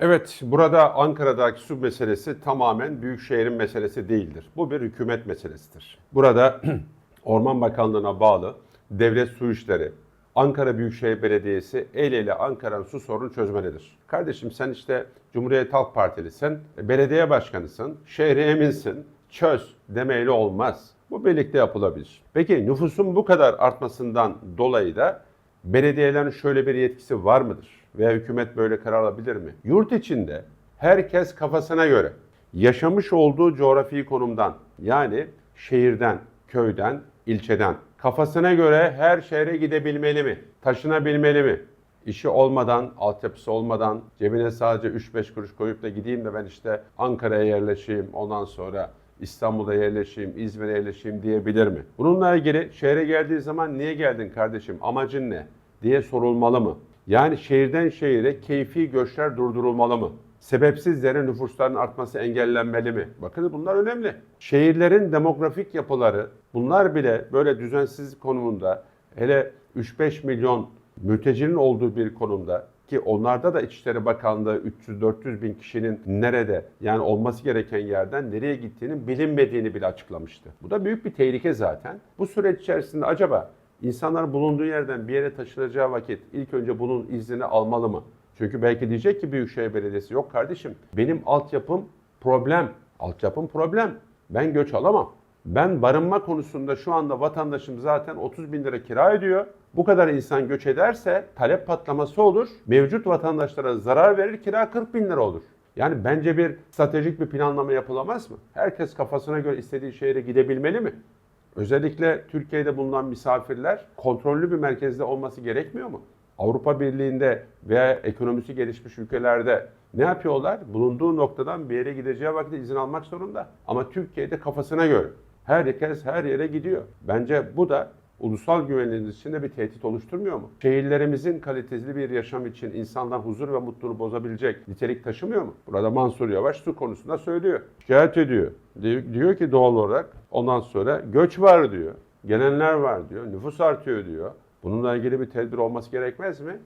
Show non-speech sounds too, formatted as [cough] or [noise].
Evet, burada Ankara'daki su meselesi tamamen büyükşehirin meselesi değildir. Bu bir hükümet meselesidir. Burada [clears throat] Orman Bakanlığı'na bağlı Devlet Su İşleri, Ankara Büyükşehir Belediyesi el ele Ankara'nın su sorunu çözmelidir. Kardeşim sen işte Cumhuriyet Halk Partilisin, belediye başkanısın, şehre eminsin, çöz demeyle olmaz. Bu birlikte yapılabilir. Peki nüfusun bu kadar artmasından dolayı da belediyelerin şöyle bir yetkisi var mıdır? Veya hükümet böyle karar alabilir mi? Yurt içinde herkes kafasına göre yaşamış olduğu coğrafi konumdan yani şehirden, köyden, ilçeden kafasına göre her şehre gidebilmeli mi? Taşınabilmeli mi? İşi olmadan, altyapısı olmadan cebine sadece 3-5 kuruş koyup da gideyim de ben işte Ankara'ya yerleşeyim ondan sonra İstanbul'a yerleşeyim, İzmir'e yerleşeyim diyebilir mi? Bununla ilgili şehre geldiği zaman niye geldin kardeşim, amacın ne diye sorulmalı mı? Yani şehirden şehire keyfi göçler durdurulmalı mı? Sebepsiz yere nüfusların artması engellenmeli mi? Bakın bunlar önemli. Şehirlerin demografik yapıları bunlar bile böyle düzensiz konumunda hele 3-5 milyon mültecinin olduğu bir konumda ki onlarda da İçişleri Bakanlığı 300-400 bin kişinin nerede yani olması gereken yerden nereye gittiğinin bilinmediğini bile açıklamıştı. Bu da büyük bir tehlike zaten. Bu süreç içerisinde acaba insanlar bulunduğu yerden bir yere taşınacağı vakit ilk önce bunun iznini almalı mı? Çünkü belki diyecek ki Büyükşehir Belediyesi yok kardeşim benim altyapım problem. Altyapım problem. Ben göç alamam. Ben barınma konusunda şu anda vatandaşım zaten 30 bin lira kira ödüyor. Bu kadar insan göç ederse talep patlaması olur. Mevcut vatandaşlara zarar verir kira 40 bin lira olur. Yani bence bir stratejik bir planlama yapılamaz mı? Herkes kafasına göre istediği şehre gidebilmeli mi? Özellikle Türkiye'de bulunan misafirler kontrollü bir merkezde olması gerekmiyor mu? Avrupa Birliği'nde veya ekonomisi gelişmiş ülkelerde ne yapıyorlar? Bulunduğu noktadan bir yere gideceği vakit izin almak zorunda. Ama Türkiye'de kafasına göre. Herkes her yere gidiyor. Bence bu da ulusal güvenliğimiz için de bir tehdit oluşturmuyor mu? Şehirlerimizin kaliteli bir yaşam için insandan huzur ve mutluluğu bozabilecek nitelik taşımıyor mu? Burada Mansur Yavaş su konusunda söylüyor. Şikayet ediyor. Diyor, diyor ki doğal olarak ondan sonra göç var diyor. Gelenler var diyor. Nüfus artıyor diyor. Bununla ilgili bir tedbir olması gerekmez mi?